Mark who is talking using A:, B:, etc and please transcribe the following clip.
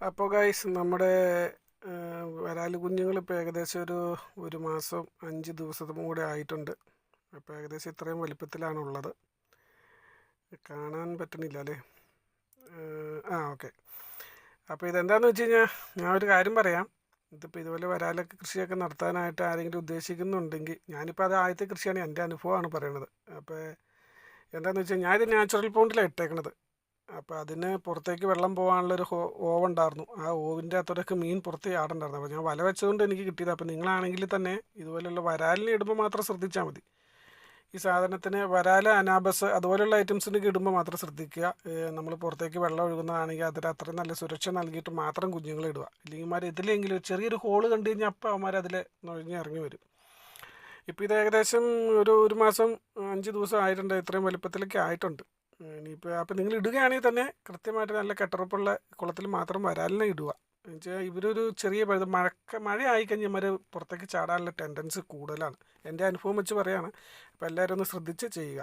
A: അപ്പോൾ ഗൈസ് നമ്മുടെ വരാൽ കുഞ്ഞുങ്ങൾ ഇപ്പോൾ ഏകദേശം ഒരു ഒരു മാസം അഞ്ച് ദിവസത്തും കൂടെ ആയിട്ടുണ്ട്. അപ്പോൾ ഏകദേശം ഇത്രയും വലിപ്പത്തിലാണ് ഉള്ളത്. കാണാൻ പറ്റണില്ല അല്ലേ? ആ ഓക്കെ അപ്പോൾ ഇതെന്താണെന്ന് വെച്ച് കഴിഞ്ഞാൽ ഞാൻ ഒരു കാര്യം പറയാം. ഇതിപ്പോൾ ഇതുപോലെ വരാലൊക്കെ കൃഷിയൊക്കെ നടത്താനായിട്ട് ആരെങ്കിലും ഉദ്ദേശിക്കുന്നുണ്ടെങ്കിൽ ഞാനിപ്പോൾ അത് ആദ്യത്തെ കൃഷിയാണ് എന്റെ അനുഭവമാണ് പറയണത്. അപ്പോൾ എന്താണെന്ന് വെച്ചാൽ ഞാനിത് നാച്ചുറൽ പോണ്ടിലാണ് ഇട്ടേക്കണത്. അപ്പോൾ അതിന് പുറത്തേക്ക് വെള്ളം പോകാനുള്ളൊരു ഹോ ഓവുണ്ടായിരുന്നു. ആ ഓവിന്റെ അകത്തോടൊക്കെ മീൻ പുറത്ത് ചാടുണ്ടായിരുന്നു. അപ്പോൾ ഞാൻ വല വെച്ചതുകൊണ്ട് എനിക്ക് കിട്ടിയത്. അപ്പോൾ നിങ്ങളാണെങ്കിൽ തന്നെ ഇതുപോലെയുള്ള വരാലിന് ഇടുമ്പോൾ മാത്രം ശ്രദ്ധിച്ചാൽ മതി. ഈ സാധനത്തിന് വരാൽ അനാബസ് അതുപോലെയുള്ള ഐറ്റംസിനൊക്കെ ഇടുമ്പോൾ മാത്രം ശ്രദ്ധിക്കുക. നമ്മൾ പുറത്തേക്ക് വെള്ളം ഒഴുകുന്നതാണെങ്കിൽ അതിന് അത്രയും നല്ല സുരക്ഷ നൽകിയിട്ട് മാത്രം കുഞ്ഞുങ്ങളെ ഇടുക. ഇല്ലെങ്കിൽ മാർ ഇതിലെങ്കിലും ചെറിയൊരു ഹോൾ കണ്ടു കഴിഞ്ഞാൽ അപ്പം അവന്മാർ അതിൽ നുഴഞ്ഞ് ഇറങ്ങി വരും. ഇപ്പോൾ ഇത് ഏകദേശം ഒരു ഒരു മാസം അഞ്ച് ദിവസം ആയിട്ടുണ്ട്. ഇത്രയും വലുപ്പത്തിലൊക്കെ ആയിട്ടുണ്ട്. ഇനിയിപ്പോൾ അപ്പോൾ നിങ്ങൾ ഇടുകയാണെങ്കിൽ തന്നെ കൃത്യമായിട്ട് നല്ല കെട്ടുറപ്പുള്ള കുളത്തിൽ മാത്രം വരാലിനെ ഇടുക. എന്നുവെച്ചാൽ ഇവരൊരു ചെറിയ മഴക്ക മഴ ആയിക്കഴിഞ്ഞാൽ ഇവർ പുറത്തേക്ക് ചാടാനുള്ള ടെൻഡൻസി കൂടുതലാണ്. എന്റെ അനുഭവം വെച്ച് പറയുകയാണ് അപ്പോൾ എല്ലാവരും ഒന്ന് ശ്രദ്ധിച്ച് ചെയ്യുക.